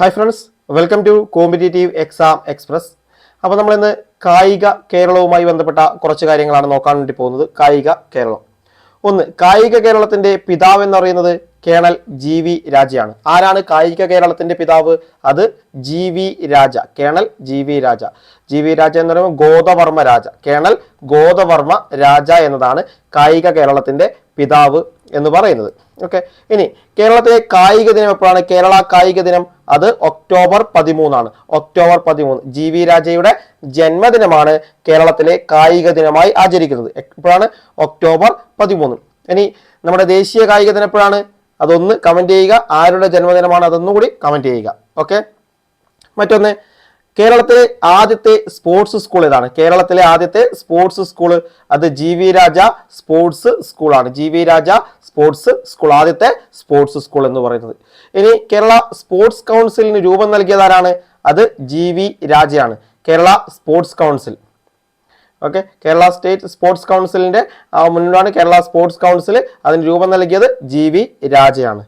Hi friends welcome to competitive exam express അപ്പോൾ നമ്മളിന്ന് കായിക കേരളവുമായി ബന്ധപ്പെട്ട കുറച്ച് കാര്യങ്ങളാണ് നോക്കാൻ വേണ്ടി പോകുന്നത്. കായിക കേരളം. ഒന്ന് കായിക കേരളത്തിന്റെ പിതാവ് എന്ന് പറയുന്നത് കേണൽ ജി വി രാജയാണ്. ആരാണ് കായിക കേരളത്തിന്റെ പിതാവ്? അത് G V Raja colonel G V Raja. G V Raja എന്ന് പറയുമ്പോൾ ഗോതവർമ്മ രാജ. കേണൽ ഗോതവർമ്മ രാജ എന്നതാണ് കായിക കേരളത്തിന്റെ പിതാവ് എന്ന് പറയുന്നത്. ഓക്കെ. ഇനി കേരളത്തിലെ കായിക ദിനം എപ്പോഴാണ് കേരള കായിക ദിനം? അത് ഒക്ടോബർ പതിമൂന്നാണ്. ഒക്ടോബർ പതിമൂന്ന്. ജി വി രാജയുടെ ജന്മദിനമാണ് കേരളത്തിലെ കായിക ദിനമായി ആചരിക്കുന്നത്. എപ്പോഴാണ്? ഒക്ടോബർ പതിമൂന്ന്. ഇനി നമ്മുടെ ദേശീയ കായിക ദിനം എപ്പോഴാണ്? അതൊന്ന് കമന്റ് ചെയ്യുക. ആരുടെ ജന്മദിനമാണ്? അതൊന്നും കൂടി കമന്റ് ചെയ്യുക. ഓക്കെ. മറ്റൊന്ന് കേരളത്തിലെ ആദ്യത്തെ സ്പോർട്സ് സ്കൂൾ ഏതാണ്? കേരളത്തിലെ ആദ്യത്തെ സ്പോർട്സ് സ്കൂൾ അത് ജി വി രാജ സ്പോർട്സ് സ്കൂളാണ് G V Raja sports school ആദ്യത്തെ സ്പോർട്സ് സ്കൂൾ എന്ന് പറയുന്നത്. ഇനി കേരള സ്പോർട്സ് കൗൺസിലിന് രൂപം നൽകിയതാരാണ് അത് G V രാജയാണ്. Kerala sports council okay Kerala state sports കൗൺസിലിന്റെ ആ, മുന്നിലാണ് കേരള സ്പോർട്സ് കൗൺസിൽ അതിന് രൂപം നൽകിയത് ജി വി രാജയാണ്.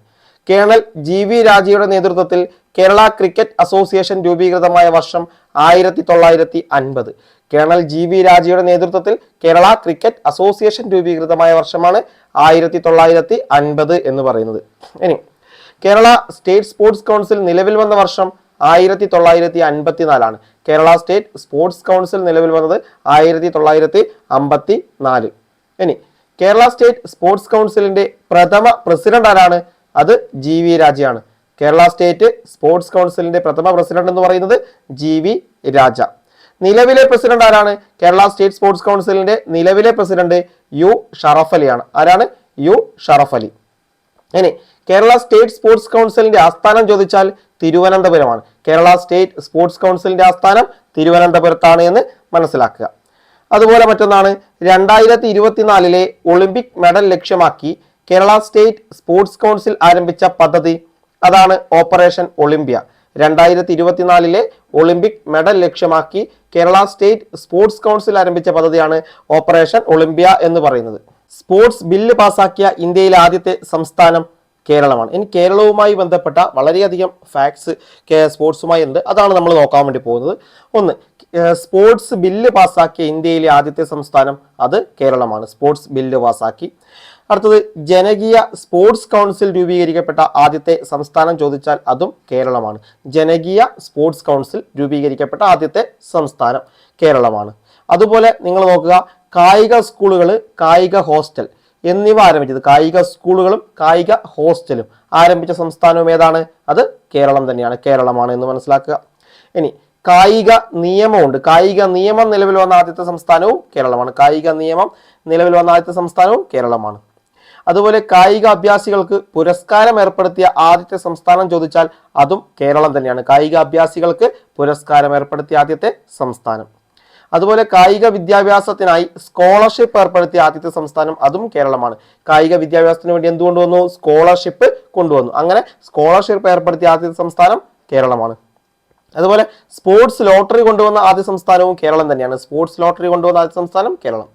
കേണൽ ജി വി രാജയുടെ നേതൃത്വത്തിൽ കേരള ക്രിക്കറ്റ് അസോസിയേഷൻ രൂപീകൃതമായ വർഷം ആയിരത്തി തൊള്ളായിരത്തി അൻപത് കേണൽ ജി വി രാജയുടെ നേതൃത്വത്തിൽ കേരള ക്രിക്കറ്റ് അസോസിയേഷൻ രൂപീകൃതമായ വർഷമാണ് ആയിരത്തി തൊള്ളായിരത്തി അൻപത് എന്ന് പറയുന്നത്. ഇനി കേരള സ്റ്റേറ്റ് സ്പോർട്സ് കൗൺസിൽ നിലവിൽ വന്ന വർഷം ആയിരത്തി തൊള്ളായിരത്തി അൻപത്തിനാലാണ് കേരള സ്റ്റേറ്റ് സ്പോർട്സ് കൗൺസിൽ നിലവിൽ വന്നത് ആയിരത്തി തൊള്ളായിരത്തി അമ്പത്തി നാല് ഇനി കേരള സ്റ്റേറ്റ് സ്പോർട്സ് കൗൺസിലിന്റെ പ്രഥമ പ്രസിഡന്റ് ആരാണ് അത് ജി വി രാജയാണ്. കേരള സ്റ്റേറ്റ് സ്പോർട്സ് കൗൺസിലിന്റെ പ്രഥമ പ്രസിഡന്റ് എന്ന് പറയുന്നത് ജി വി രാജ. നിലവിലെ പ്രസിഡന്റ് ആരാണ്? കേരള സ്റ്റേറ്റ് സ്പോർട്സ് കൗൺസിലിന്റെ നിലവിലെ പ്രസിഡന്റ് യു ഷറഫ് അലിയാണ്. ആരാണ്? യു ഷറഫലി ഇനി കേരള സ്റ്റേറ്റ് സ്പോർട്സ് കൗൺസിലിന്റെ ആസ്ഥാനം ചോദിച്ചാൽ തിരുവനന്തപുരമാണ്. കേരള സ്റ്റേറ്റ് സ്പോർട്സ് കൗൺസിലിന്റെ ആസ്ഥാനം തിരുവനന്തപുരത്താണ് എന്ന് മനസ്സിലാക്കുക. അതുപോലെ മറ്റൊന്നാണ് രണ്ടായിരത്തി ഇരുപത്തിനാലിലെ ഒളിമ്പിക് മെഡൽ ലക്ഷ്യമാക്കി കേരള സ്റ്റേറ്റ് സ്പോർട്സ് കൗൺസിൽ ആരംഭിച്ച പദ്ധതി അതാണ് ഓപ്പറേഷൻ ഒളിമ്പ്യ. രണ്ടായിരത്തി ഇരുപത്തിനാലിലെ ഒളിമ്പിക് മെഡൽ ലക്ഷ്യമാക്കി കേരള സ്റ്റേറ്റ് സ്പോർട്സ് കൗൺസിൽ ആരംഭിച്ച പദ്ധതിയാണ് ഓപ്പറേഷൻ ഒളിമ്പ്യ എന്ന് പറയുന്നത്. സ്പോർട്സ് ബില്ല് പാസാക്കിയ ഇന്ത്യയിലെ ആദ്യത്തെ സംസ്ഥാനം കേരളമാണ്. ഇനി കേരളവുമായി ബന്ധപ്പെട്ട വളരെയധികം ഫാക്ട്സ് സ്പോർട്സുമായി ഉണ്ട്. അതാണ് നമ്മൾ നോക്കാൻ വേണ്ടി പോകുന്നത്. ഒന്ന് സ്പോർട്സ് ബില്ല് പാസാക്കിയ ഇന്ത്യയിലെ ആദ്യത്തെ സംസ്ഥാനം അത് കേരളമാണ്. സ്പോർട്സ് ബില്ല് പാസാക്കി. അടുത്തത് ജനകീയ സ്പോർട്സ് കൗൺസിൽ രൂപീകരിക്കപ്പെട്ട ആദ്യത്തെ സംസ്ഥാനം ചോദിച്ചാൽ അതും കേരളമാണ്. ജനകീയ സ്പോർട്സ് കൗൺസിൽ രൂപീകരിക്കപ്പെട്ട ആദ്യത്തെ സംസ്ഥാനം കേരളമാണ്. അതുപോലെ നിങ്ങൾ നോക്കുക കായിക സ്കൂളുകൾ കായിക ഹോസ്റ്റൽ എന്നിവ ആരംഭിച്ചത്. കായിക സ്കൂളുകളും കായിക ഹോസ്റ്റലും ആരംഭിച്ച സംസ്ഥാനവും ഏതാണ്? അത് കേരളം തന്നെയാണ്. കേരളമാണ് എന്ന് മനസ്സിലാക്കുക. ഇനി കായിക നിയമമുണ്ട്. കായിക നിയമം നിലവിൽ വന്ന ആദ്യത്തെ സംസ്ഥാനവും കേരളമാണ്. കായിക നിയമം നിലവിൽ വന്ന ആദ്യത്തെ സംസ്ഥാനവും കേരളമാണ്. അതുപോലെ കായിക അഭ്യാസികൾക്ക് പുരസ്കാരം ഏർപ്പെടുത്തിയ ആദ്യത്തെ സംസ്ഥാനം ചോദിച്ചാൽ അതും കേരളം തന്നെയാണ്. കായിക അഭ്യാസികൾക്ക് പുരസ്കാരം ഏർപ്പെടുത്തിയ ആദ്യത്തെ സംസ്ഥാനം. അതുപോലെ കായിക വിദ്യാഭ്യാസത്തിനായി സ്കോളർഷിപ്പ് ഏർപ്പെടുത്തിയ ആദ്യത്തെ സംസ്ഥാനം അതും കേരളമാണ്. കായിക വിദ്യാഭ്യാസത്തിന് വേണ്ടി എന്ത് കൊണ്ടുവന്നു സ്കോളർഷിപ്പ് കൊണ്ടുവന്നു. അങ്ങനെ സ്കോളർഷിപ്പ് ഏർപ്പെടുത്തിയ ആദ്യത്തെ സംസ്ഥാനം കേരളമാണ്. അതുപോലെ സ്പോർട്സ് ലോട്ടറി കൊണ്ടുവന്ന ആദ്യ സംസ്ഥാനവും കേരളം തന്നെയാണ്. സ്പോർട്സ് ലോട്ടറി കൊണ്ടുവന്ന ആദ്യ സംസ്ഥാനം കേരളം.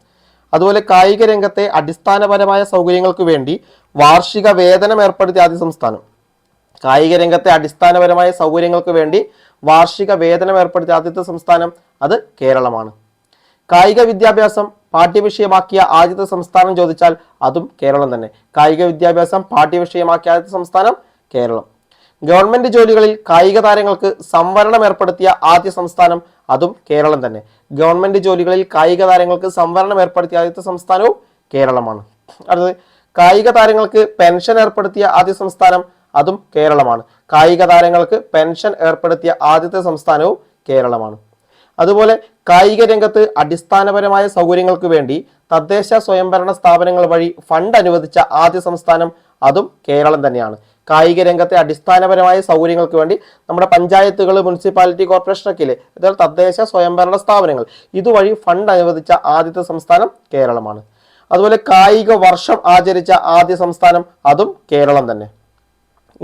അതുപോലെ കായിക രംഗത്തെ അടിസ്ഥാനപരമായ സൗകര്യങ്ങൾക്ക് വേണ്ടി വാർഷിക വേതനം ഏർപ്പെടുത്തിയ ആദ്യ സംസ്ഥാനം. കായിക രംഗത്തെ അടിസ്ഥാനപരമായ സൗകര്യങ്ങൾക്ക് വേണ്ടി വാർഷിക വേതനം ഏർപ്പെടുത്തിയ ആദ്യത്തെ സംസ്ഥാനം അത് കേരളമാണ്. കായിക വിദ്യാഭ്യാസം പാഠ്യവിഷയമാക്കിയ ആദ്യത്തെ സംസ്ഥാനം ചോദിച്ചാൽ അതും കേരളം തന്നെ. കായിക വിദ്യാഭ്യാസം പാഠ്യവിഷയമാക്കിയ ആദ്യത്തെ സംസ്ഥാനം കേരളം. ഗവൺമെന്റ് ജോലികളിൽ കായിക താരങ്ങൾക്ക് സംവരണം ഏർപ്പെടുത്തിയ ആദ്യ സംസ്ഥാനം അതും കേരളം തന്നെ. ഗവൺമെന്റ് ജോലികളിൽ കായിക താരങ്ങൾക്ക് സംവരണം ഏർപ്പെടുത്തിയ ആദ്യത്തെ സംസ്ഥാനവും കേരളമാണ്. അടുത്തത് കായിക താരങ്ങൾക്ക് പെൻഷൻ ഏർപ്പെടുത്തിയ ആദ്യ സംസ്ഥാനം അതും കേരളമാണ്. കായിക താരങ്ങൾക്ക് പെൻഷൻ ഏർപ്പെടുത്തിയ ആദ്യത്തെ സംസ്ഥാനവും കേരളമാണ്. അതുപോലെ കായിക രംഗത്ത് അടിസ്ഥാനപരമായ സൗകര്യങ്ങൾക്ക് വേണ്ടി തദ്ദേശ സ്വയംഭരണ സ്ഥാപനങ്ങൾ വഴി ഫണ്ട് അനുവദിച്ച ആദ്യ സംസ്ഥാനം അതും കേരളം തന്നെയാണ്. കായിക രംഗത്തെ അടിസ്ഥാനപരമായ സൗകര്യങ്ങൾക്ക് വേണ്ടി നമ്മുടെ പഞ്ചായത്തുകൾ മുനിസിപ്പാലിറ്റി കോർപ്പറേഷനൊക്കെ ഇല്ലേ ഇതുപോലെ തദ്ദേശ സ്വയംഭരണ സ്ഥാപനങ്ങൾ. ഇതുവഴി ഫണ്ട് അനുവദിച്ച ആദ്യത്തെ സംസ്ഥാനം കേരളമാണ്. അതുപോലെ കായിക വർഷം ആചരിച്ച ആദ്യ സംസ്ഥാനം അതും കേരളം തന്നെ.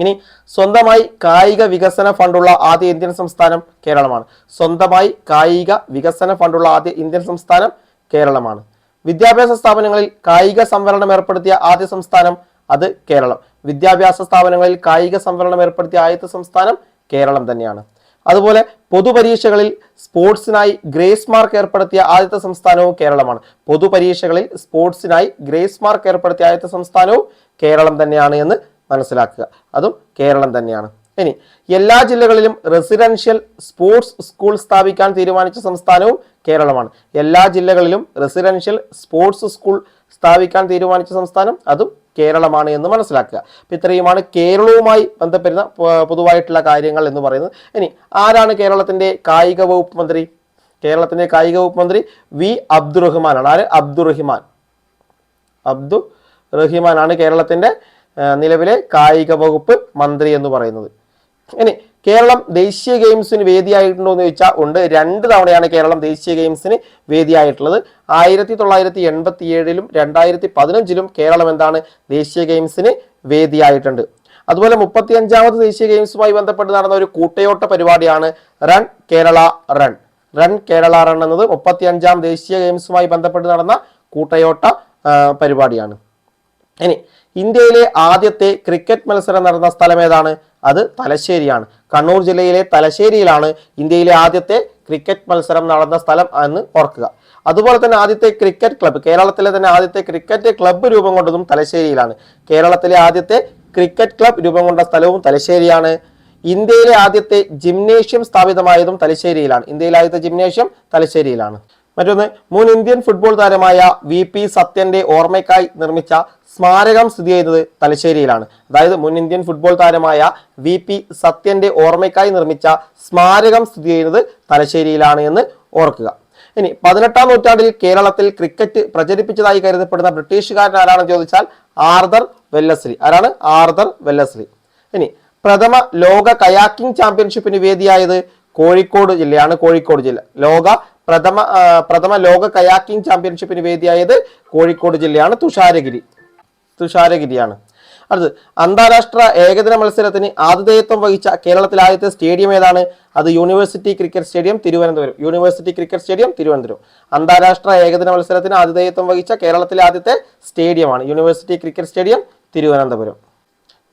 ഇനി സ്വന്തമായി കായിക വികസന ഫണ്ടുള്ള ആദ്യ ഇന്ത്യൻ സംസ്ഥാനം കേരളമാണ്. സ്വന്തമായി കായിക വികസന ഫണ്ടുള്ള ആദ്യ ഇന്ത്യൻ സംസ്ഥാനം കേരളമാണ്. വിദ്യാഭ്യാസ സ്ഥാപനങ്ങളിൽ കായിക സംവരണം ഏർപ്പെടുത്തിയ ആദ്യ സംസ്ഥാനം അത് കേരളം. വിദ്യാഭ്യാസ സ്ഥാപനങ്ങളിൽ കായിക സംവരണം ഏർപ്പെടുത്തിയ ആദ്യത്തെ സംസ്ഥാനം കേരളം തന്നെയാണ്. അതുപോലെ പൊതുപരീക്ഷകളിൽ സ്പോർട്സിനായി ഗ്രേസ് മാർക്ക് ഏർപ്പെടുത്തിയ ആദ്യത്തെ സംസ്ഥാനവും കേരളമാണ്. പൊതുപരീക്ഷകളിൽ സ്പോർട്സിനായി ഗ്രേസ് മാർക്ക് ഏർപ്പെടുത്തിയ ആദ്യത്തെ സംസ്ഥാനവും കേരളം തന്നെയാണ് എന്ന് മനസ്സിലാക്കുക. അതും കേരളം തന്നെയാണ്. ഇനി എല്ലാ ജില്ലകളിലും റെസിഡൻഷ്യൽ സ്പോർട്സ് സ്കൂൾ സ്ഥാപിക്കാൻ തീരുമാനിച്ച സംസ്ഥാനവും കേരളമാണ്. എല്ലാ ജില്ലകളിലും റെസിഡൻഷ്യൽ സ്പോർട്സ് സ്കൂൾ സ്ഥാപിക്കാൻ തീരുമാനിച്ച സംസ്ഥാനം അതും കേരളമാണ് എന്ന് മനസ്സിലാക്കുക. അപ്പം ഇത്രയുമാണ് കേരളവുമായി ബന്ധപ്പെടുന്ന പൊതുവായിട്ടുള്ള കാര്യങ്ങൾ എന്ന് പറയുന്നത്. ഇനി ആരാണ് കേരളത്തിന്റെ കായിക വകുപ്പ് മന്ത്രി? കേരളത്തിന്റെ കായിക വകുപ്പ് മന്ത്രി വി അബ്ദുറഹ്മാനാണ്. ആര്? അബ്ദുറഹിമാൻ. അബ്ദു റഹിമാനാണ് കേരളത്തിന്റെ നിലവിലെ കായിക വകുപ്പ് മന്ത്രി എന്ന് പറയുന്നത്. ഇനി കേരളം ദേശീയ ഗെയിംസിന് വേദിയായിട്ടുണ്ടോ എന്ന് ചോദിച്ചാൽ ഉണ്ട്. രണ്ട് തവണയാണ് കേരളം ദേശീയ ഗെയിംസിന് വേദിയായിട്ടുള്ളത്. ആയിരത്തി തൊള്ളായിരത്തി എൺപത്തി ഏഴിലും രണ്ടായിരത്തി പതിനഞ്ചിലും കേരളം എന്താണ് ദേശീയ ഗെയിംസിന് വേദിയായിട്ടുണ്ട്. അതുപോലെ മുപ്പത്തി അഞ്ചാമത് ദേശീയ ഗെയിംസുമായി ബന്ധപ്പെട്ട് നടന്ന ഒരു കൂട്ടയോട്ട പരിപാടിയാണ് run Kerala run run Kerala run എന്നത് മുപ്പത്തി അഞ്ചാം ദേശീയ ഗെയിംസുമായി ബന്ധപ്പെട്ട് നടന്ന കൂട്ടയോട്ട പരിപാടിയാണ്. ഇനി ഇന്ത്യയിലെ ആദ്യത്തെ ക്രിക്കറ്റ് മത്സരം നടന്ന സ്ഥലം ഏതാണ്? അത് തലശ്ശേരിയാണ്. കണ്ണൂർ ജില്ലയിലെ തലശ്ശേരിയിലാണ് ഇന്ത്യയിലെ ആദ്യത്തെ ക്രിക്കറ്റ് മത്സരം നടന്ന സ്ഥലം എന്ന് ഓർക്കുക. അതുപോലെ തന്നെ ആദ്യത്തെ ക്രിക്കറ്റ് ക്ലബ്ബ് കേരളത്തിലെ തന്നെ ആദ്യത്തെ ക്രിക്കറ്റ് ക്ലബ്ബ് രൂപം കൊണ്ടതും തലശ്ശേരിയിലാണ്. കേരളത്തിലെ ആദ്യത്തെ ക്രിക്കറ്റ് ക്ലബ്ബ് രൂപം കൊണ്ട സ്ഥലവും തലശ്ശേരിയാണ്. ഇന്ത്യയിലെ ആദ്യത്തെ ജിംനേഷ്യം സ്ഥാപിതമായതും തലശ്ശേരിയിലാണ്. ഇന്ത്യയിലെ ആദ്യത്തെ ജിംനേഷ്യം തലശ്ശേരിയിലാണ്. മറ്റൊന്ന് മുൻ ഇന്ത്യൻ ഫുട്ബോൾ താരമായ വി പി സത്യന്റെ ഓർമ്മയ്ക്കായി നിർമ്മിച്ച സ്മാരകം സ്ഥിതി ചെയ്യുന്നത് തലശ്ശേരിയിലാണ്. അതായത് മുൻ ഇന്ത്യൻ ഫുട്ബോൾ താരമായ വി പി സത്യന്റെ ഓർമ്മയ്ക്കായി നിർമ്മിച്ച സ്മാരകം സ്ഥിതി ചെയ്യുന്നത് തലശ്ശേരിയിലാണ് എന്ന് ഓർക്കുക. ഇനി പതിനെട്ടാം നൂറ്റാണ്ടിൽ കേരളത്തിൽ ക്രിക്കറ്റ് പ്രചരിപ്പിച്ചതായി കരുതപ്പെടുന്ന ബ്രിട്ടീഷുകാരൻ ആരാണെന്ന് ചോദിച്ചാൽ ആർദർ വെല്ലസ്ലി. ആരാണ്? Arthur Wellesley. ഇനി പ്രഥമ ലോക കയാക്കിംഗ് ചാമ്പ്യൻഷിപ്പിന് വേദിയായത് കോഴിക്കോട് ജില്ലയാണ് കോഴിക്കോട് ജില്ല. ലോക പ്രഥമ പ്രഥമ ലോക കയാക്കിംഗ് ചാമ്പ്യൻഷിപ്പിന് വേദിയായത് കോഴിക്കോട് ജില്ലയാണ് തുഷാരഗിരി. തുഷാരഗിരിയാണ്. അടുത്ത് അന്താരാഷ്ട്ര ഏകദിന മത്സരത്തിന് ആതിഥേയത്വം വഹിച്ച കേരളത്തിലെ ആദ്യത്തെ സ്റ്റേഡിയം ഏതാണ്? അത് university cricket stadium Thiruvananthapuram. University cricket stadium Thiruvananthapuram. അന്താരാഷ്ട്ര ഏകദിന മത്സരത്തിന് ആതിഥേയത്വം വഹിച്ച കേരളത്തിലെ ആദ്യത്തെ സ്റ്റേഡിയമാണ് യൂണിവേഴ്സിറ്റി ക്രിക്കറ്റ് സ്റ്റേഡിയം തിരുവനന്തപുരം.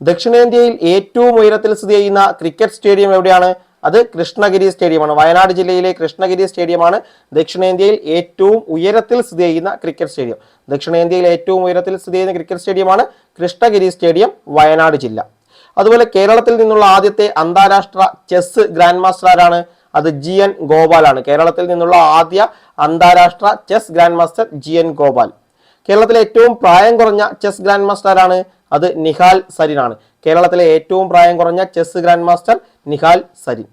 ദക്ഷിണേന്ത്യയിൽ ഏറ്റവും ഉയരത്തിൽ സ്ഥിതി ചെയ്യുന്ന ക്രിക്കറ്റ് സ്റ്റേഡിയം എവിടെയാണ്? അത് കൃഷ്ണഗിരി സ്റ്റേഡിയമാണ്. വയനാട് ജില്ലയിലെ കൃഷ്ണഗിരി സ്റ്റേഡിയമാണ് ദക്ഷിണേന്ത്യയിൽ ഏറ്റവും ഉയരത്തിൽ സ്ഥിതി ചെയ്യുന്ന ക്രിക്കറ്റ് സ്റ്റേഡിയം. ദക്ഷിണേന്ത്യയിൽ ഏറ്റവും ഉയരത്തിൽ സ്ഥിതി ചെയ്യുന്ന ക്രിക്കറ്റ് സ്റ്റേഡിയമാണ് കൃഷ്ണഗിരി സ്റ്റേഡിയം വയനാട് ജില്ല. അതുപോലെ കേരളത്തിൽ നിന്നുള്ള ആദ്യത്തെ അന്താരാഷ്ട്ര ചെസ് ഗ്രാൻഡ് മാസ്റ്റർ ആരാണ്? അത് ജി എൻ ഗോപാലാണ് കേരളത്തിൽ നിന്നുള്ള ആദ്യ അന്താരാഷ്ട്ര chess grand master G N Gopal. കേരളത്തിലെ ഏറ്റവും പ്രായം കുറഞ്ഞ ചെസ് ഗ്രാൻഡ് മാസ്റ്റർ ആരാണ്? അത് നിഹാൽ സരിനാണ്. കേരളത്തിലെ ഏറ്റവും പ്രായം കുറഞ്ഞ chess grand master Nihal Sarin.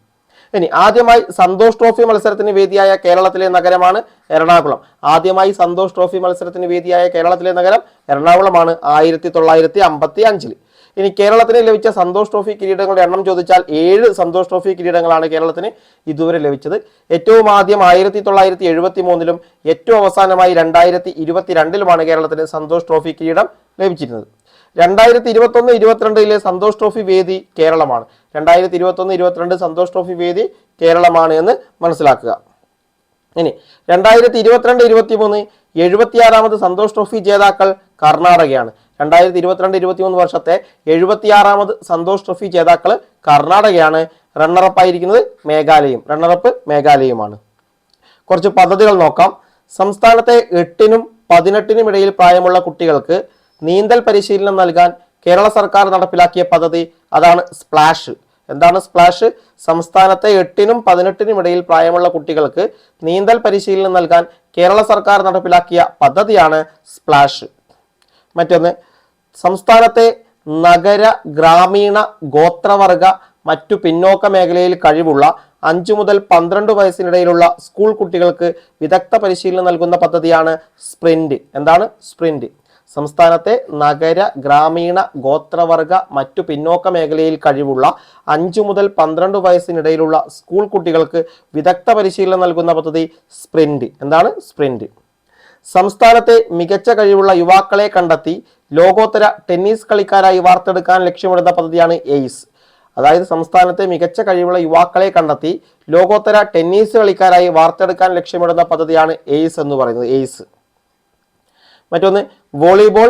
ഇനി ആദ്യമായി സന്തോഷ് ട്രോഫി മത്സരത്തിന് വേദിയായ കേരളത്തിലെ നഗരമാണ് എറണാകുളം. ആദ്യമായി സന്തോഷ് ട്രോഫി മത്സരത്തിന് വേദിയായ കേരളത്തിലെ നഗരം എറണാകുളമാണ് ആയിരത്തി തൊള്ളായിരത്തി അമ്പത്തി അഞ്ചിൽ ഇനി കേരളത്തിന് ലഭിച്ച സന്തോഷ് ട്രോഫി കിരീടങ്ങളുടെ എണ്ണം ചോദിച്ചാൽ ഏഴ് സന്തോഷ് ട്രോഫി കിരീടങ്ങളാണ് കേരളത്തിന് ഇതുവരെ ലഭിച്ചത്. ഏറ്റവും ആദ്യം ആയിരത്തി തൊള്ളായിരത്തി എഴുപത്തി മൂന്നിലും ഏറ്റവും അവസാനമായി രണ്ടായിരത്തി ഇരുപത്തിരണ്ടിലുമാണ് കേരളത്തിന് സന്തോഷ് ട്രോഫി കിരീടം ലഭിച്ചിരുന്നത്. രണ്ടായിരത്തി ഇരുപത്തൊന്ന് ഇരുപത്തിരണ്ടിലെ സന്തോഷ് ട്രോഫി വേദി കേരളമാണ്. രണ്ടായിരത്തി ഇരുപത്തൊന്ന് ഇരുപത്തിരണ്ട് സന്തോഷ് ട്രോഫി വേദി കേരളമാണ് എന്ന് മനസ്സിലാക്കുക. ഇനി രണ്ടായിരത്തി ഇരുപത്തിരണ്ട് ഇരുപത്തി മൂന്ന് എഴുപത്തിയാറാമത് സന്തോഷ് ട്രോഫി ജേതാക്കൾ കർണാടകയാണ്. രണ്ടായിരത്തി ഇരുപത്തിരണ്ട് ഇരുപത്തി മൂന്ന് വർഷത്തെ എഴുപത്തിയാറാമത് സന്തോഷ് ട്രോഫി ജേതാക്കൾ കർണാടകയാണ്. റണ്ണറപ്പ് ആയിരിക്കുന്നത് മേഘാലയം റണ്ണറപ്പ് മേഘാലയമാണ് കുറച്ച് പദ്ധതികൾ നോക്കാം. സംസ്ഥാനത്തെ എട്ടിനും പതിനെട്ടിനും ഇടയിൽ പ്രായമുള്ള കുട്ടികൾക്ക് നീന്തൽ പരിശീലനം നൽകാൻ കേരള സർക്കാർ നടപ്പിലാക്കിയ പദ്ധതി അതാണ് സ്പ്ലാഷ് എന്താണ് സ്പ്ലാഷ് സംസ്ഥാനത്തെ എട്ടിനും പതിനെട്ടിനും ഇടയിൽ പ്രായമുള്ള കുട്ടികൾക്ക് നീന്തൽ പരിശീലനം നൽകാൻ കേരള സർക്കാർ നടപ്പിലാക്കിയ പദ്ധതിയാണ് സ്പ്ലാഷ് മറ്റൊന്ന് സംസ്ഥാനത്തെ നഗര ഗ്രാമീണ ഗോത്രവർഗ മറ്റു പിന്നോക്ക മേഖലയിൽ കഴിവുള്ള അഞ്ചു മുതൽ പന്ത്രണ്ട് വയസ്സിനിടയിലുള്ള സ്കൂൾ കുട്ടികൾക്ക് വിദഗ്ധ പരിശീലനം നൽകുന്ന പദ്ധതിയാണ് സ്പ്രിന്റ്. എന്താണ് സ്പ്രിന്റ്? സംസ്ഥാനത്തെ നഗര ഗ്രാമീണ ഗോത്രവർഗ മറ്റു പിന്നോക്ക മേഖലയിൽ കഴിവുള്ള അഞ്ചു മുതൽ പന്ത്രണ്ട് വയസ്സിനിടയിലുള്ള സ്കൂൾ കുട്ടികൾക്ക് വിദഗ്ധ പരിശീലനം നൽകുന്ന പദ്ധതി സ്പ്രിന്റ്. എന്താണ് സ്പ്രിന്റ്? സംസ്ഥാനത്തെ മികച്ച കഴിവുള്ള യുവാക്കളെ കണ്ടെത്തി ലോകോത്തര ടെന്നീസ് കളിക്കാരായി വാർത്തെടുക്കാൻ ലക്ഷ്യമിടുന്ന പദ്ധതിയാണ് എയ്സ്. അതായത് സംസ്ഥാനത്തെ മികച്ച കഴിവുള്ള യുവാക്കളെ കണ്ടെത്തി ലോകോത്തര ടെന്നീസ് കളിക്കാരായി വാർത്തെടുക്കാൻ ലക്ഷ്യമിടുന്ന പദ്ധതിയാണ് എയ്സ് എന്ന് പറയുന്നത്. എയ്സ്. മറ്റൊന്ന് വോളിബോൾ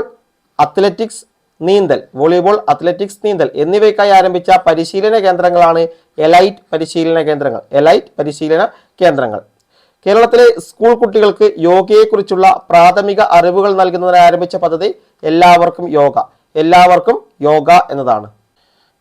അത്ലറ്റിക്സ് നീന്തൽ. വോളിബോൾ അത്ലറ്റിക്സ് നീന്തൽ എന്നിവയ്ക്കായി ആരംഭിച്ച പരിശീലന കേന്ദ്രങ്ങളാണ് എലൈറ്റ് പരിശീലന കേന്ദ്രങ്ങൾ. എലൈറ്റ് പരിശീലന കേന്ദ്രങ്ങൾ. കേരളത്തിലെ സ്കൂൾ കുട്ടികൾക്ക് യോഗയെക്കുറിച്ചുള്ള പ്രാഥമിക അറിവുകൾ നൽകുന്നതിനായി ആരംഭിച്ച പദ്ധതി എല്ലാവർക്കും യോഗ. എല്ലാവർക്കും യോഗ എന്നതാണ്.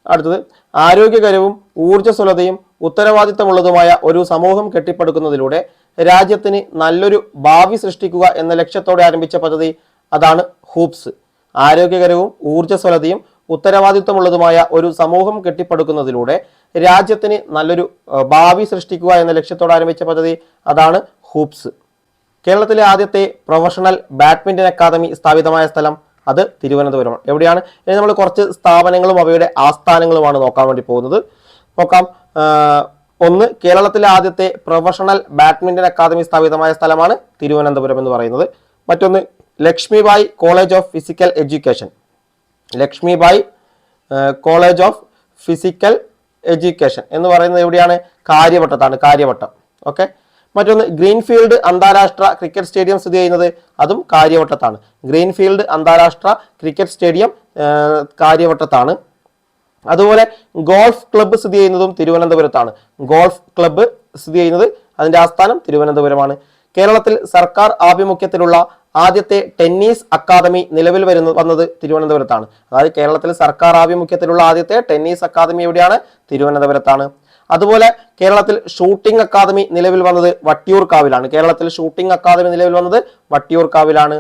അടുത്തത് ആരോഗ്യകരവും ഊർജസ്വലതയും ഉത്തരവാദിത്തമുള്ളതുമായ ഒരു സമൂഹം കെട്ടിപ്പടുക്കുന്നതിലൂടെ രാജ്യത്തിന് നല്ലൊരു ഭാവി സൃഷ്ടിക്കുക എന്ന ലക്ഷ്യത്തോടെ ആരംഭിച്ച പദ്ധതി അതാണ് ഹൂപ്സ് ആരോഗ്യകരവും ഊർജസ്വലതയും ഉത്തരവാദിത്വമുള്ളതുമായ ഒരു സമൂഹം കെട്ടിപ്പടുക്കുന്നതിലൂടെ രാജ്യത്തിന് നല്ലൊരു ഭാവി സൃഷ്ടിക്കുക എന്ന ലക്ഷ്യത്തോടെ ആരംഭിച്ച പദ്ധതി അതാണ് ഹൂപ്സ് കേരളത്തിലെ ആദ്യത്തെ പ്രൊഫഷണൽ ബാഡ്മിന്റൺ അക്കാദമി സ്ഥാപിതമായ സ്ഥലം അത് തിരുവനന്തപുരമാണ്. എവിടെയാണ്? ഇനി നമ്മൾ കുറച്ച് സ്ഥാപനങ്ങളും അവയുടെ ആസ്ഥാനങ്ങളുമാണ് നോക്കാൻ വേണ്ടി പോകുന്നത്. നോക്കാം ഒന്ന് കേരളത്തിലെ ആദ്യത്തെ പ്രൊഫഷണൽ ബാഡ്മിന്റൺ അക്കാദമി സ്ഥാപിതമായ സ്ഥലമാണ് തിരുവനന്തപുരം എന്ന് പറയുന്നത്. മറ്റൊന്ന് Lakshmibai college of physical education. Lakshmibai college of physical education എന്ന് പറയുന്നത് എവിടെയാണ്? കാര്യവട്ടത്താണ് കാര്യവട്ടം. ഓക്കെ? മറ്റൊന്ന് ഗ്രീൻഫീൽഡ് അന്താരാഷ്ട്ര ക്രിക്കറ്റ് സ്റ്റേഡിയം സ്ഥിതി ചെയ്യുന്നത് അതും കാര്യവട്ടത്താണ്. ഗ്രീൻഫീൽഡ് അന്താരാഷ്ട്ര ക്രിക്കറ്റ് സ്റ്റേഡിയം കാര്യവട്ടത്താണ്. അതുപോലെ ഗോൾഫ് ക്ലബ്ബ് സ്ഥിതി ചെയ്യുന്നതും തിരുവനന്തപുരത്താണ്. ഗോൾഫ് ക്ലബ്ബ് സ്ഥിതി ചെയ്യുന്നത് അതിന്റെ ആസ്ഥാനം തിരുവനന്തപുരമാണ്. കേരളത്തിൽ സർക്കാർ ആഭിമുഖ്യത്തിലുള്ള ആദ്യത്തെ ടെന്നീസ് അക്കാദമി നിലവിൽ വരുന്നത് വന്നത് തിരുവനന്തപുരത്താണ്. അതായത് കേരളത്തിൽ സർക്കാർ ആഭിമുഖ്യത്തിലുള്ള ആദ്യത്തെ ടെന്നീസ് അക്കാദമി എവിടെയാണ്? തിരുവനന്തപുരത്താണ്. അതുപോലെ കേരളത്തിൽ ഷൂട്ടിംഗ് അക്കാദമി നിലവിൽ വന്നത് വട്ടിയൂർക്കാവിലാണ്. കേരളത്തിൽ ഷൂട്ടിംഗ് അക്കാദമി നിലവിൽ വന്നത് വട്ടിയൂർക്കാവിലാണ്.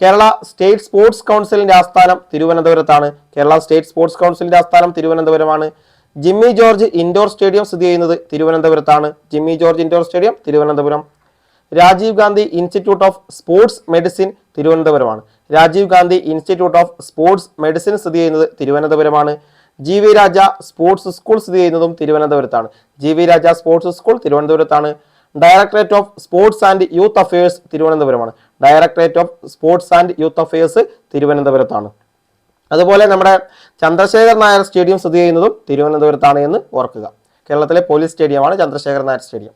കേരള സ്റ്റേറ്റ് സ്പോർട്സ് കൗൺസിലിന്റെ ആസ്ഥാനം തിരുവനന്തപുരത്താണ്. കേരള സ്റ്റേറ്റ് സ്പോർട്സ് കൗൺസിലിന്റെ ആസ്ഥാനം തിരുവനന്തപുരമാണ്. ജിമ്മി ജോർജ് ഇൻഡോർ സ്റ്റേഡിയം സ്ഥിതി ചെയ്യുന്നത് തിരുവനന്തപുരത്താണ്. Jimmy George indoor stadium Thiruvananthapuram. Rajiv Gandhi institute of sports medicine തിരുവനന്തപുരമാണ്. Rajiv Gandhi institute of sports medicine സ്ഥിതി ചെയ്യുന്നത് തിരുവനന്തപുരമാണ്. G V Raja sports school സ്ഥിതി ചെയ്യുന്നതും തിരുവനന്തപുരത്താണ്. G V Raja sports school തിരുവനന്തപുരത്താണ്. Directorate of sports and youth affairs തിരുവനന്തപുരമാണ് directorate of sports and youth affairs തിരുവനന്തപുരത്താണ് അതുപോലെ നമ്മുടെ Chandrasekhar Nair stadium സ്ഥിതി ചെയ്യുന്നതും തിരുവനന്തപുരത്താണ് എന്ന് ഓർക്കുക. കേരളത്തിലെ പോലീസ് സ്റ്റേഡിയമാണ് ചന്ദ്രശേഖർ നായർ സ്റ്റേഡിയം.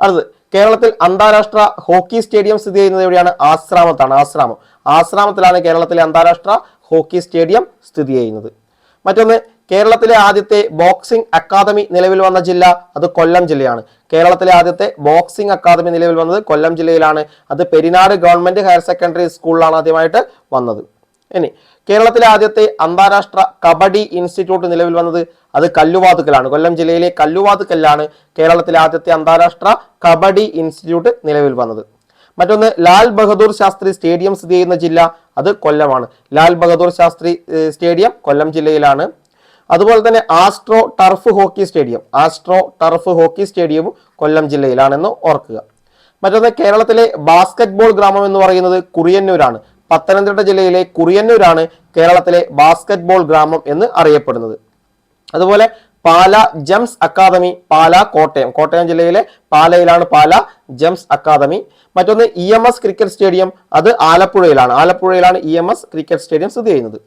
അടുത്ത് കേരളത്തിൽ അന്താരാഷ്ട്ര ഹോക്കി സ്റ്റേഡിയം സ്ഥിതി ചെയ്യുന്നത് എവിടെയാണ്? ആശ്രാമത്താണ് ആശ്രാമം. ആശ്രാമത്തിലാണ് കേരളത്തിലെ അന്താരാഷ്ട്ര ഹോക്കി സ്റ്റേഡിയം സ്ഥിതി ചെയ്യുന്നത്. മറ്റൊന്ന് കേരളത്തിലെ ആദ്യത്തെ ബോക്സിംഗ് അക്കാദമി നിലവിൽ വന്ന ജില്ല അത് കൊല്ലം ജില്ലയാണ്. കേരളത്തിലെ ആദ്യത്തെ ബോക്സിംഗ് അക്കാദമി നിലവിൽ വന്നത് കൊല്ലം ജില്ലയിലാണ്. അത് പെരിനാട് ഗവൺമെന്റ് ഹയർ സെക്കൻഡറി സ്കൂളിലാണ് ആദ്യമായിട്ട് വന്നത്. ഇനി കേരളത്തിലെ ആദ്യത്തെ അന്താരാഷ്ട്ര കബഡി ഇൻസ്റ്റിറ്റ്യൂട്ട് നിലവിൽ വന്നത് അത് കല്ലുവാതുക്കലാണ്. കൊല്ലം ജില്ലയിലെ കല്ലുവാതുക്കലാണ് കേരളത്തിലെ ആദ്യത്തെ അന്താരാഷ്ട്ര കബഡി ഇൻസ്റ്റിറ്റ്യൂട്ട് നിലവിൽ വന്നത്. മറ്റൊന്ന് ലാൽ ബഹദൂർ ശാസ്ത്രി സ്റ്റേഡിയം സ്ഥിതി ചെയ്യുന്ന ജില്ല അത് കൊല്ലമാണ്. ലാൽ ബഹദൂർ ശാസ്ത്രി സ്റ്റേഡിയം കൊല്ലം ജില്ലയിലാണ്. അതുപോലെ തന്നെ astro turf hockey stadium astro turf hockey സ്റ്റേഡിയവും കൊല്ലം ജില്ലയിലാണെന്ന് ഓർക്കുക. മറ്റൊന്ന് കേരളത്തിലെ ബാസ്കറ്റ്ബോൾ ഗ്രാമം എന്ന് പറയുന്നത് കുറിയന്നൂരാണ്. പത്തനംതിട്ട ജില്ലയിലെ കുറിയന്നൂരാണ് കേരളത്തിലെ ബാസ്കറ്റ്ബോൾ ഗ്രാമം എന്ന് അറിയപ്പെടുന്നത്. അതുപോലെ പാല ജംസ് അക്കാദമി പാല കോട്ടയം. കോട്ടയം ജില്ലയിലെ പാലയിലാണ് പാല ജംസ് അക്കാദമി. മറ്റൊന്ന് E M S cricket stadium അത് ആലപ്പുഴയിലാണ്. ആലപ്പുഴയിലാണ് E M S cricket stadium സ്ഥിതി ചെയ്യുന്നത്.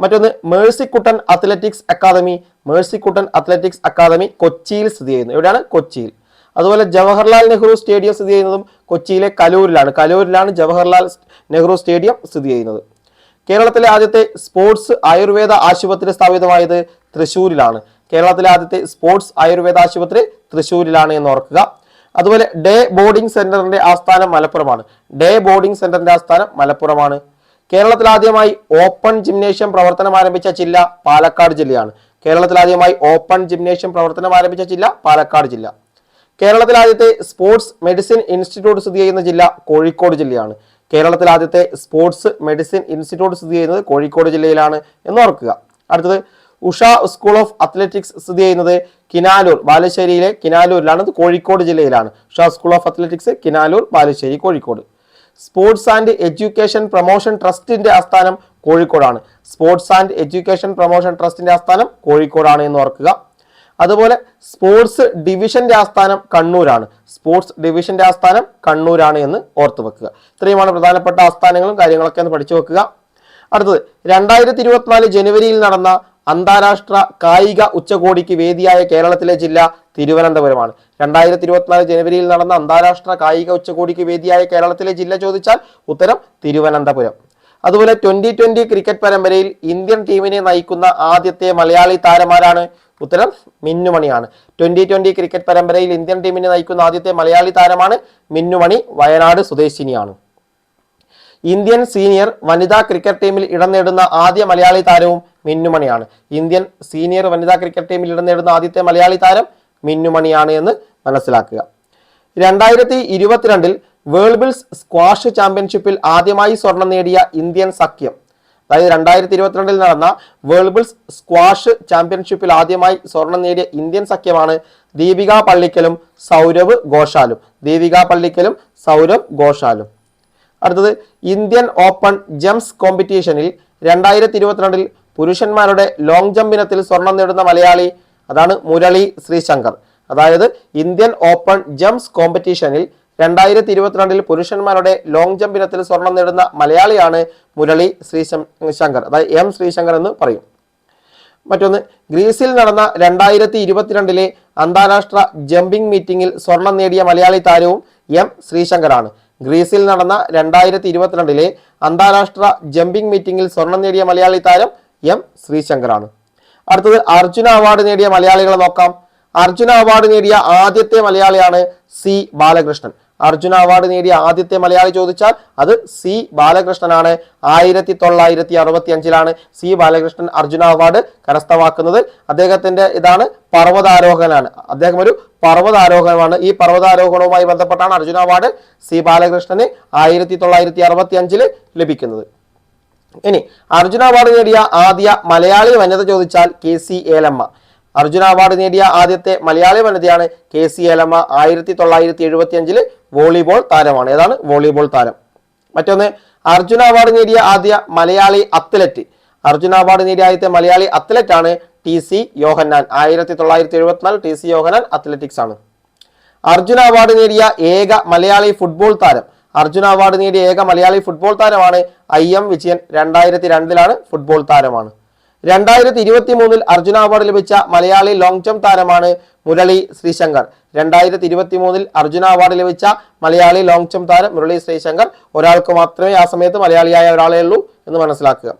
മറ്റൊന്ന് Mercykuttan athletics academy Mercykuttan athletics academy കൊച്ചിയിൽ സ്ഥിതി ചെയ്യുന്നു. എവിടെയാണ്? കൊച്ചിയിൽ. അതുപോലെ ജവഹർലാൽ നെഹ്റു സ്റ്റേഡിയം സ്ഥിതി ചെയ്യുന്നതും കൊച്ചിയിലെ കലൂരിലാണ്. കലൂരിലാണ് ജവഹർലാൽ നെഹ്റു സ്റ്റേഡിയം സ്ഥിതി ചെയ്യുന്നത്. കേരളത്തിലെ ആദ്യത്തെ സ്പോർട്സ് ആയുർവേദ ആശുപത്രി സ്ഥാപിതമായത് തൃശ്ശൂരിലാണ്. കേരളത്തിലെ ആദ്യത്തെ സ്പോർട്സ് ആയുർവേദ ആശുപത്രി തൃശ്ശൂരിലാണ് എന്ന് ഓർക്കുക. അതുപോലെ ഡേ ബോർഡിംഗ് സെന്ററിന്റെ ആസ്ഥാനം മലപ്പുറമാണ്. ഡേ ബോർഡിംഗ് സെന്ററിന്റെ ആസ്ഥാനം മലപ്പുറമാണ്. കേരളത്തിൽ ആദ്യമായി ഓപ്പൺ ജിംനേഷ്യം പ്രവർത്തനം ആരംഭിച്ച ജില്ല പാലക്കാട് ജില്ലയാണ്. കേരളത്തിൽ ആദ്യമായി ഓപ്പൺ ജിംനേഷ്യം പ്രവർത്തനം ആരംഭിച്ച ജില്ല പാലക്കാട് ജില്ല. കേരളത്തിൽ ആദ്യത്തെ സ്പോർട്സ് മെഡിസിൻ ഇൻസ്റ്റിറ്റ്യൂട്ട് സ്ഥിതി ചെയ്യുന്ന ജില്ല കോഴിക്കോട് ജില്ലയാണ്. കേരളത്തിൽ ആദ്യത്തെ സ്പോർട്സ് മെഡിസിൻ ഇൻസ്റ്റിറ്റ്യൂട്ട് സ്ഥിതി ചെയ്യുന്നത് കോഴിക്കോട് ജില്ലയിലാണ് എന്ന് ഓർക്കുക. അടുത്തത് ഉഷ സ്കൂൾ ഓഫ് അത്ലറ്റിക്സ് സ്ഥിതി ചെയ്യുന്നത് കിനാലൂർ ബാലുശ്ശേരിയിലെ കിനാലൂരിലാണ്. ഇത് കോഴിക്കോട് ജില്ലയിലാണ്. Usha school of athletics Kinaloor Balussery Kozhikode. Sports and education promotion ട്രസ്റ്റിന്റെ ആസ്ഥാനം കോഴിക്കോടാണ്. സ്പോർട്സ് ആൻഡ് എഡ്യൂക്കേഷൻ പ്രൊമോഷൻ ട്രസ്റ്റിന്റെ ആസ്ഥാനം കോഴിക്കോടാണ് എന്ന് ഓർക്കുക. അതുപോലെ സ്പോർട്സ് ഡിവിഷന്റെ ആസ്ഥാനം കണ്ണൂരാണ്. സ്പോർട്സ് ഡിവിഷന്റെ ആസ്ഥാനം കണ്ണൂരാണ് എന്ന് ഓർത്തു വെക്കുക. ഇത്രയുമാണ് പ്രധാനപ്പെട്ട ആസ്ഥാനങ്ങളും കാര്യങ്ങളൊക്കെ ഒന്ന് പഠിച്ചു വെക്കുക. അടുത്തത് രണ്ടായിരത്തി ഇരുപത്തിനാല് ജനുവരിയിൽ നടന്ന അന്താരാഷ്ട്ര കായിക ഉച്ചകോടിക്ക് വേദിയായ കേരളത്തിലെ ജില്ല തിരുവനന്തപുരമാണ്. രണ്ടായിരത്തി ഇരുപത്തിനാല് ജനുവരിയിൽ നടന്ന അന്താരാഷ്ട്ര കായിക ഉച്ചകോടിക്ക് വേദിയായ കേരളത്തിലെ ജില്ല ചോദിച്ചാൽ ഉത്തരം തിരുവനന്തപുരം. അതുപോലെ ട്വന്റി ട്വന്റി ക്രിക്കറ്റ് പരമ്പരയിൽ ഇന്ത്യൻ ടീമിനെ നയിക്കുന്ന ആദ്യത്തെ മലയാളി താരമാരാണ് ഉത്തരം മിന്നുമണിയാണ്. ട്വന്റി ട്വന്റി ക്രിക്കറ്റ് പരമ്പരയിൽ ഇന്ത്യൻ ടീമിനെ നയിക്കുന്ന ആദ്യത്തെ മലയാളി താരമാണ് മിന്നുമണി വയനാട് സ്വദേശിനിയാണ്. ഇന്ത്യൻ സീനിയർ വനിതാ ക്രിക്കറ്റ് ടീമിൽ ഇടം നേടുന്ന ആദ്യ മലയാളി താരവും മിന്നുമണിയാണ്. ഇന്ത്യൻ സീനിയർ വനിതാ ക്രിക്കറ്റ് ടീമിൽ ഇടം നേടുന്ന ആദ്യത്തെ മലയാളി താരം മിന്നുമണിയാണ് എന്ന് മനസ്സിലാക്കുക. രണ്ടായിരത്തി ഇരുപത്തിരണ്ടിൽ വേൾബിൾസ് സ്ക്വാഷ് ചാമ്പ്യൻഷിപ്പിൽ ആദ്യമായി സ്വർണം നേടിയ ഇന്ത്യൻ സഖ്യം. അതായത് രണ്ടായിരത്തി ഇരുപത്തിരണ്ടിൽ നടന്ന വേൾബിൾസ് സ്ക്വാഷ് ചാമ്പ്യൻഷിപ്പിൽ ആദ്യമായി സ്വർണം നേടിയ ഇന്ത്യൻ സഖ്യമാണ് ദീപിക പള്ളിക്കലും സൗരവ് ഘോഷാലും. ദീപിക പള്ളിക്കലും സൗരവ് ഘോഷാലും. അടുത്തത് ഇന്ത്യൻ ഓപ്പൺ ജംപ്സ് കോമ്പറ്റീഷനിൽ രണ്ടായിരത്തി ഇരുപത്തിരണ്ടിൽ പുരുഷന്മാരുടെ ലോങ് ജമ്പ് ഇനത്തിൽ സ്വർണം നേടുന്ന മലയാളി അതാണ് മുരളി ശ്രീശങ്കർ. അതായത് ഇന്ത്യൻ ഓപ്പൺ ജംപ്സ് കോമ്പറ്റീഷനിൽ രണ്ടായിരത്തി ഇരുപത്തിരണ്ടിൽ പുരുഷന്മാരുടെ ലോങ് ജമ്പ് ഇനത്തിൽ സ്വർണം നേടുന്ന മലയാളിയാണ് മുരളി ശ്രീശങ്കർ അതായത് എം ശ്രീശങ്കർ എന്ന് പറയും. മറ്റൊന്ന് ഗ്രീസിൽ നടന്ന രണ്ടായിരത്തി ഇരുപത്തിരണ്ടിലെ അന്താരാഷ്ട്ര ജമ്പിംഗ് മീറ്റിംഗിൽ സ്വർണം നേടിയ മലയാളി താരവും എം ശ്രീശങ്കറാണ്. ഗ്രീസിൽ നടന്ന രണ്ടായിരത്തി ഇരുപത്തിരണ്ടിലെ അന്താരാഷ്ട്ര ജമ്പിംഗ് മീറ്റിംഗിൽ സ്വർണം നേടിയ മലയാളി താരം എം ശ്രീശങ്കറാണ്. അടുത്തത് അർജുന അവാർഡ് നേടിയ മലയാളികളെ നോക്കാം. അർജുന അവാർഡ് നേടിയ ആദ്യത്തെ മലയാളിയാണ് സി ബാലകൃഷ്ണൻ. അർജുന അവാർഡ് നേടിയ ആദ്യത്തെ മലയാളി ചോദിച്ചാൽ അത് സി ബാലകൃഷ്ണനാണ്. ആയിരത്തി തൊള്ളായിരത്തി അറുപത്തി അഞ്ചിലാണ് സി ബാലകൃഷ്ണൻ അർജുന അവാർഡ് കരസ്ഥമാക്കുന്നത്. അദ്ദേഹത്തിന്റെ ഇതാണ് പർവതാരോഹകനാണ് അദ്ദേഹം ഒരു പർവതാരോഹണമാണ്. ഈ പർവതാരോഹണവുമായി ബന്ധപ്പെട്ടാണ് അർജുന അവാർഡ് സി ബാലകൃഷ്ണന് ആയിരത്തി തൊള്ളായിരത്തി അറുപത്തി അഞ്ചിൽ ലഭിക്കുന്നത്. ഇനി അർജുന അവാർഡ് നേടിയ ആദ്യ മലയാളി വനിത ചോദിച്ചാൽ K C Elamma. Arjuna award നേടിയ ആദ്യത്തെ മലയാളി വനിതയാണ് കെ സി ഏലമ്മ. ആയിരത്തി തൊള്ളായിരത്തി എഴുപത്തി അഞ്ചിൽ വോളിബോൾ താരമാണ്. ഏതാണ്? വോളിബോൾ താരം. മറ്റൊന്ന് അർജുന അവാർഡ് നേടിയ ആദ്യ മലയാളി അത്ലറ്റ്. അർജുന അവാർഡ് നേടിയ ആദ്യത്തെ മലയാളി അത്ലറ്റ് ആണ് ടി സി യോഹന്നാൻ. ആയിരത്തി തൊള്ളായിരത്തി എഴുപത്തിനാല് ടി സി യോഹന്നാൻ അത്ലറ്റിക്സ് ആണ്. അർജുന അവാർഡ് നേടിയ ഏക മലയാളി ഫുട്ബോൾ താരം. അർജുന അവാർഡ് നേടിയ ഏക മലയാളി ഫുട്ബോൾ താരമാണ് ഐ എം വിജയൻ. രണ്ടായിരത്തി രണ്ടിലാണ് ഫുട്ബോൾ താരമാണ്. രണ്ടായിരത്തി ഇരുപത്തി മൂന്നിൽ അർജുന അവാർഡ് ലഭിച്ച മലയാളി ലോങ് ജംപ് താരമാണ് മുരളി ശ്രീശങ്കർ. രണ്ടായിരത്തി ഇരുപത്തി മൂന്നിൽ അർജുന അവാർഡ് ലഭിച്ച മലയാളി ലോങ് ജംപ് താരം മുരളി ശ്രീശങ്കർ ഒരാൾക്ക് മാത്രമേ ആ സമയത്ത് മലയാളിയായ ഒരാളേ ഉള്ളൂ എന്ന് മനസ്സിലാക്കുക.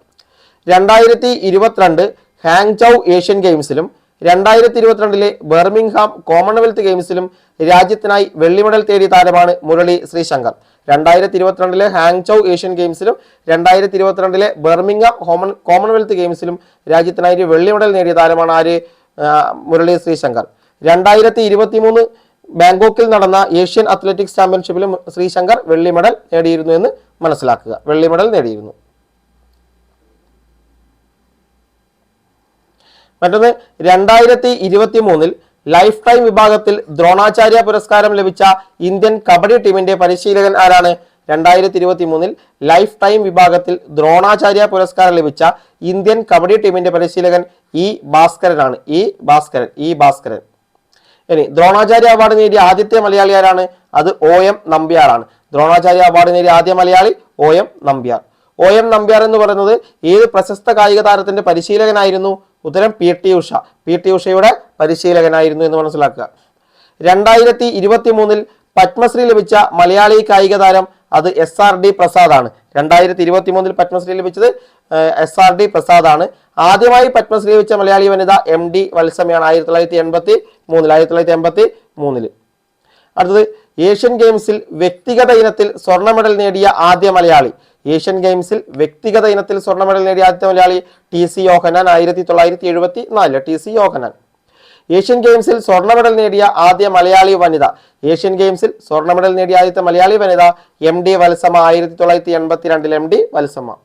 രണ്ടായിരത്തി ഇരുപത്തിരണ്ട് ഹാങ്ചൗ ഏഷ്യൻ ഗെയിംസിലും രണ്ടായിരത്തി ഇരുപത്തിരണ്ടിലെ ബെർമിംഗ്ഹാം കോമൺവെൽത്ത് ഗെയിംസിലും രാജ്യത്തിനായി വെള്ളി മെഡൽ തേടിയ താരമാണ് മുരളി ശ്രീശങ്കർ. രണ്ടായിരത്തി ഇരുപത്തിരണ്ടിലെ ഹാങ്ചൗ ഏഷ്യൻ ഗെയിംസിലും രണ്ടായിരത്തി ഇരുപത്തിരണ്ടിലെ ബെർമിംഗ്ഹാം കോമൺ കോമൺവെൽത്ത് ഗെയിംസിലും രാജ്യത്തിനായി ഒരു വെള്ളി മെഡൽ നേടിയ താരമാണ് ആര്? മുരളി ശ്രീശങ്കർ. രണ്ടായിരത്തി ഇരുപത്തി മൂന്ന് ബാങ്കോക്കിൽ നടന്ന ഏഷ്യൻ അത്ലറ്റിക്സ് ചാമ്പ്യൻഷിപ്പിലും ശ്രീശങ്കർ വെള്ളി മെഡൽ നേടിയിരുന്നു എന്ന് മനസ്സിലാക്കുക. വെള്ളി മെഡൽ നേടിയിരുന്നു. മറ്റൊന്ന് രണ്ടായിരത്തി ഇരുപത്തി മൂന്നിൽ ലൈഫ് ടൈം വിഭാഗത്തിൽ ദ്രോണാചാര്യ പുരസ്കാരം ലഭിച്ച ഇന്ത്യൻ കബഡി ടീമിന്റെ പരിശീലകൻ ആരാണ്? രണ്ടായിരത്തി ഇരുപത്തി മൂന്നിൽ ലൈഫ് ടൈം വിഭാഗത്തിൽ ദ്രോണാചാര്യ പുരസ്കാരം ലഭിച്ച ഇന്ത്യൻ കബഡി ടീമിന്റെ പരിശീലകൻ ഇ ഭാസ്കരനാണ്. E Bhaskaran E Bhaskaran. ഇനി ദ്രോണാചാര്യ അവാർഡ് നേടിയ ആദ്യത്തെ മലയാളി ആരാണ്? അത് ഒ എം നമ്പ്യാറാണ്. ദ്രോണാചാര്യ അവാർഡ് നേടിയ ആദ്യ Malayali O M Nambiar. O M Nambiar എന്ന് പറയുന്നത് ഏത് പ്രശസ്ത കായിക താരത്തിന്റെ പരിശീലകനായിരുന്നു? ഉത്തരം P T Usha. P T ഉഷയുടെ പരിശീലകനായിരുന്നു എന്ന് മനസ്സിലാക്കുക. രണ്ടായിരത്തി ഇരുപത്തി മൂന്നിൽ പത്മശ്രീ ലഭിച്ച മലയാളി കായിക താരം അത് എസ് ആർ ഡി പ്രസാദ് ആണ് രണ്ടായിരത്തി ഇരുപത്തി മൂന്നിൽ പത്മശ്രീ ലഭിച്ചത് എസ് ആർ ഡി പ്രസാദ് ആണ് ആദ്യമായി പത്മശ്രീ ലഭിച്ച മലയാളി വനിത എം ഡി വത്സമയാണ് ആയിരത്തി തൊള്ളായിരത്തി എൺപത്തി മൂന്നിൽ ആയിരത്തി തൊള്ളായിരത്തി എൺപത്തി മൂന്നിൽ അടുത്തത് ഏഷ്യൻ ഗെയിംസിൽ വ്യക്തിഗത ഇനത്തിൽ സ്വർണ മെഡൽ നേടിയ ആദ്യ മലയാളി. ഏഷ്യൻ ഗെയിംസിൽ വ്യക്തിഗത ഇനത്തിൽ സ്വർണ മെഡൽ നേടിയ ആദ്യത്തെ മലയാളി ടി സി യോഹനാൻ ആയിരത്തി തൊള്ളായിരത്തി എഴുപത്തി നാല് ടി സി യോഹനാൻ. ഏഷ്യൻ ഗെയിംസിൽ സ്വർണ മെഡൽ നേടിയ ആദ്യ മലയാളി വനിത ഏഷ്യൻ ഗെയിംസിൽ സ്വർണ മെഡൽ നേടിയ ആദ്യത്തെ മലയാളി വനിത എം ഡി വത്സമ ആയിരത്തി തൊള്ളായിരത്തി എൺപത്തിരണ്ടിൽ എം ഡി വത്സമ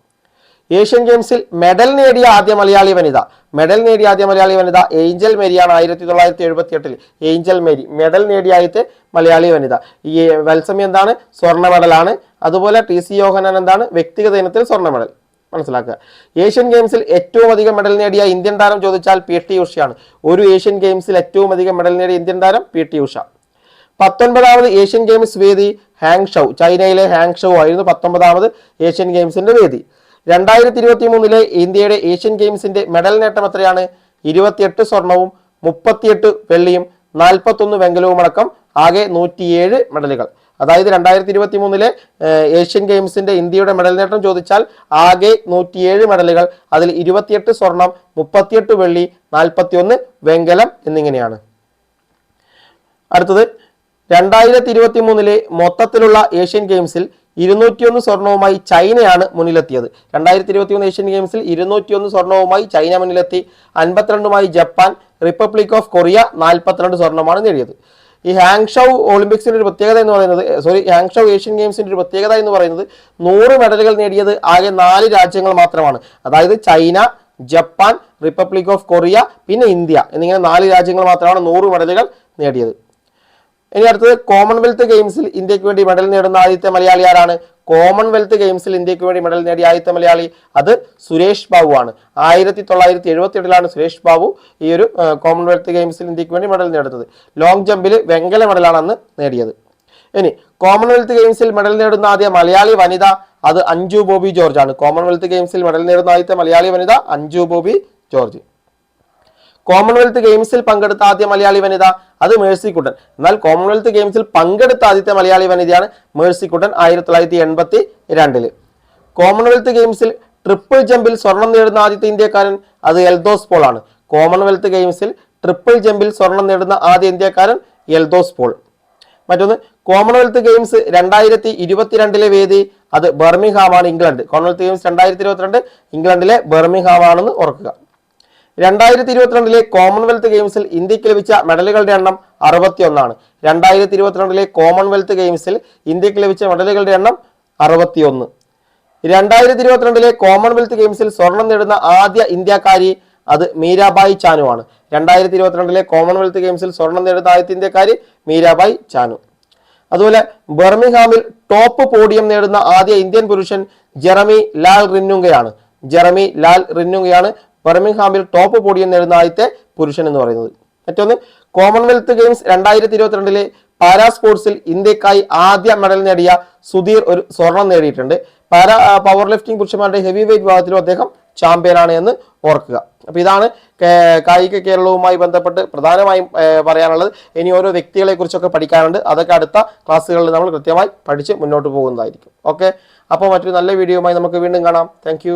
ഏഷ്യൻ ഗെയിംസിൽ മെഡൽ നേടിയ ആദ്യ മലയാളി വനിത മെഡൽ നേടിയ ആദ്യ മലയാളി വനിത ഏഞ്ചൽ മേരിയാണ് ആയിരത്തി തൊള്ളായിരത്തി എഴുപത്തി എട്ടിൽ ഏഞ്ചൽ മേരി മെഡൽ നേടിയ ആദ്യത്തെ മലയാളി വനിത. ഈ വത്സമി എന്താണ്? സ്വർണ മെഡലാണ്. അതുപോലെ ടി സി യോഹനാൻ എന്താണ്? വ്യക്തിഗത ഇനത്തിൽ സ്വർണ മെഡൽ. മനസ്സിലാക്കുക. ഏഷ്യൻ ഗെയിംസിൽ ഏറ്റവും അധികം മെഡൽ നേടിയ ഇന്ത്യൻ താരം ചോദിച്ചാൽ പി ടി ഉഷയാണ്. ഒരു ഏഷ്യൻ ഗെയിംസിൽ ഏറ്റവും അധികം മെഡൽ നേടിയ ഇന്ത്യൻ താരം പി ടി ഉഷ. പത്തൊൻപതാമത് ഏഷ്യൻ ഗെയിംസ് വേദി ഹാങ് ഷൗ. ചൈനയിലെ ഹാങ് ഷൗ ആയിരുന്നു പത്തൊമ്പതാമത് ഏഷ്യൻ ഗെയിംസിന്റെ വേദി. രണ്ടായിരത്തി ഇരുപത്തി മൂന്നിലെ ഇന്ത്യയുടെ ഏഷ്യൻ ഗെയിംസിന്റെ മെഡൽ നേട്ടം എത്രയാണ്? ഇരുപത്തിയെട്ട് സ്വർണവും മുപ്പത്തിയെട്ട് വെള്ളിയും നാൽപ്പത്തൊന്ന് വെങ്കലവും അടക്കം ആകെ നൂറ്റിയേഴ് മെഡലുകൾ. അതായത് രണ്ടായിരത്തി ഇരുപത്തി മൂന്നിലെ ഏഷ്യൻ ഗെയിംസിന്റെ ഇന്ത്യയുടെ മെഡൽ നേട്ടം ചോദിച്ചാൽ ആകെ നൂറ്റിയേഴ് മെഡലുകൾ. അതിൽ ഇരുപത്തിയെട്ട് സ്വർണം മുപ്പത്തിയെട്ട് വെള്ളി നാൽപ്പത്തിയൊന്ന് വെങ്കലം എന്നിങ്ങനെയാണ്. അടുത്തത് രണ്ടായിരത്തി ഇരുപത്തി മൂന്നിലെ മൊത്തത്തിലുള്ള ഏഷ്യൻ ഗെയിംസിൽ ഇരുന്നൂറ്റിയൊന്ന് സ്വർണവുമായി ചൈനയാണ് മുന്നിലെത്തിയത്. രണ്ടായിരത്തി ഇരുപത്തി മൂന്ന് ഏഷ്യൻ ഗെയിംസിൽ ഇരുന്നൂറ്റിയൊന്ന് സ്വർണവുമായി ചൈന മുന്നിലെത്തി. അൻപത്തിരണ്ടുമായി ജപ്പാൻ റിപ്പബ്ലിക് ഓഫ് കൊറിയ നാൽപ്പത്തിരണ്ട് സ്വർണമാണ് നേടിയത്. ഈ ഹാങ്ഷൗ ഒളിമ്പിക്സിന്റെ ഒരു പ്രത്യേകത എന്ന് പറയുന്നത് സോറി ഹാങ്ഷൗ ഏഷ്യൻ ഗെയിംസിന്റെ ഒരു പ്രത്യേകത എന്ന് പറയുന്നത് നൂറ് മെഡലുകൾ നേടിയത് ആകെ നാല് രാജ്യങ്ങൾ മാത്രമാണ്. അതായത് China Japan republic of Korea പിന്നെ ഇന്ത്യ എന്നിങ്ങനെ നാല് രാജ്യങ്ങൾ മാത്രമാണ് നൂറ് മെഡലുകൾ നേടിയത്. ഇനി അടുത്തത് കോമൺവെൽത്ത് ഗെയിംസിൽ ഇന്ത്യയ്ക്ക് വേണ്ടി മെഡൽ നേടുന്ന ആദ്യത്തെ മലയാളി ആരാണ്? കോമൺവെൽത്ത് ഗെയിംസിൽ ഇന്ത്യയ്ക്ക് വേണ്ടി മെഡൽ നേടിയ ആദ്യത്തെ മലയാളി അത് സുരേഷ് ബാബു ആണ് ആയിരത്തി തൊള്ളായിരത്തി എഴുപത്തി എട്ടിലാണ് സുരേഷ് ബാബു ഈ ഒരു കോമൺവെൽത്ത് ഗെയിംസിൽ ഇന്ത്യയ്ക്ക് വേണ്ടി മെഡൽ നേടുന്നത്. ലോങ് ജമ്പിൽ വെങ്കല മെഡലാണ് അന്ന് നേടിയത്. ഇനി കോമൺവെൽത്ത് ഗെയിംസിൽ മെഡൽ നേടുന്ന ആദ്യ മലയാളി വനിത അത് അഞ്ജു ബോബി ജോർജ് ആണ്. കോമൺവെൽത്ത് ഗെയിംസിൽ മെഡൽ നേടുന്ന ആദ്യത്തെ മലയാളി വനിത അഞ്ജു ബോബി ജോർജ്. കോമൺവെൽത്ത് ഗെയിംസിൽ പങ്കെടുത്ത ആദ്യ മലയാളി വനിത അത് മേഴ്സി കുട്ടൻ. എന്നാൽ കോമൺവെൽത്ത് ഗെയിംസിൽ പങ്കെടുത്ത ആദ്യത്തെ മലയാളി വനിതയാണ് മേഴ്സി കുട്ടൻ ആയിരത്തി തൊള്ളായിരത്തി എൺപത്തി രണ്ടിൽ കോമൺവെൽത്ത് ഗെയിംസിൽ ട്രിപ്പിൾ ജമ്പിൽ സ്വർണം നേടുന്ന ആദ്യത്തെ ഇന്ത്യക്കാരൻ അത് എൽദോസ് പോൾ ആണ്. കോമൺവെൽത്ത് ഗെയിംസിൽ ട്രിപ്പിൾ ജമ്പിൽ സ്വർണം നേടുന്ന ആദ്യ ഇന്ത്യക്കാരൻ എൽദോസ് പോൾ. മറ്റൊന്ന് കോമൺവെൽത്ത് ഗെയിംസ് രണ്ടായിരത്തി ഇരുപത്തിരണ്ടിലെ വേദി അത് ബെർമിഹാമാണ് ഇംഗ്ലണ്ട്. കോമൺവെൽത്ത് ഗെയിംസ് രണ്ടായിരത്തി ഇരുപത്തിരണ്ട് ഇംഗ്ലണ്ടിലെ ബെർമിഹാമാണെന്ന് ഓർക്കുക. രണ്ടായിരത്തി ഇരുപത്തിരണ്ടിലെ കോമൺവെൽത്ത് ഗെയിംസിൽ ഇന്ത്യയ്ക്ക് ലഭിച്ച മെഡലുകളുടെ എണ്ണം അറുപത്തി ഒന്നാണ് രണ്ടായിരത്തി ഇരുപത്തിരണ്ടിലെ കോമൺവെൽത്ത് ഗെയിംസിൽ ഇന്ത്യയ്ക്ക് ലഭിച്ച മെഡലുകളുടെ എണ്ണം അറുപത്തിയൊന്ന്. രണ്ടായിരത്തി ഇരുപത്തിരണ്ടിലെ കോമൺവെൽത്ത് ഗെയിംസിൽ സ്വർണം നേടുന്ന ആദ്യ ഇന്ത്യക്കാരി അത് മീരാബായി ചാനു ആണ്. രണ്ടായിരത്തി ഇരുപത്തിരണ്ടിലെ കോമൺവെൽത്ത് ഗെയിംസിൽ സ്വർണം നേടുന്ന ആദ്യത്തെ ഇന്ത്യക്കാരി മീരാബായി ചാനു. അതുപോലെ ബർമിംഗ്ഹാമിൽ ടോപ്പ് പോഡിയം നേടുന്ന ആദ്യ ഇന്ത്യൻ പുരുഷൻ ജെറമി ലാൽ റിന്നുങ്കയാണ് ജെറമി ലാൽ റിന്നുങ്കയാണ് ബർമിംഗ്ഹാമിൽ ടോപ്പ് പോഡിയം നേടുന്ന ആദ്യത്തെ പുരുഷൻ എന്ന് പറയുന്നത്. മറ്റൊന്ന് കോമൺവെൽത്ത് ഗെയിംസ് രണ്ടായിരത്തി ഇരുപത്തിരണ്ടിലെ പാരാ സ്പോർട്സിൽ ഇന്ത്യക്കായി ആദ്യ മെഡൽ നേടിയ സുധീർ ഒരു സ്വർണം നേടിയിട്ടുണ്ട്. പാരാ പവർ ലിഫ്റ്റിംഗ് പുരുഷന്മാരുടെ ഹെവി വെയിറ്റ് വിഭാഗത്തിലും അദ്ദേഹം ചാമ്പ്യനാണ് എന്ന് ഓർക്കുക. അപ്പൊ ഇതാണ് കായിക കേരളവുമായി ബന്ധപ്പെട്ട് പ്രധാനമായും പറയാനുള്ളത്. ഇനി ഓരോ വ്യക്തികളെ കുറിച്ചൊക്കെ പഠിക്കാനുണ്ട്. അതൊക്കെ അടുത്ത ക്ലാസ്സുകളിൽ നമ്മൾ കൃത്യമായി പഠിച്ച് മുന്നോട്ട് പോകുന്നതായിരിക്കും. ഓക്കെ? അപ്പോൾ മറ്റൊരു നല്ല വീഡിയോയുമായി നമുക്ക് വീണ്ടും കാണാം. താങ്ക്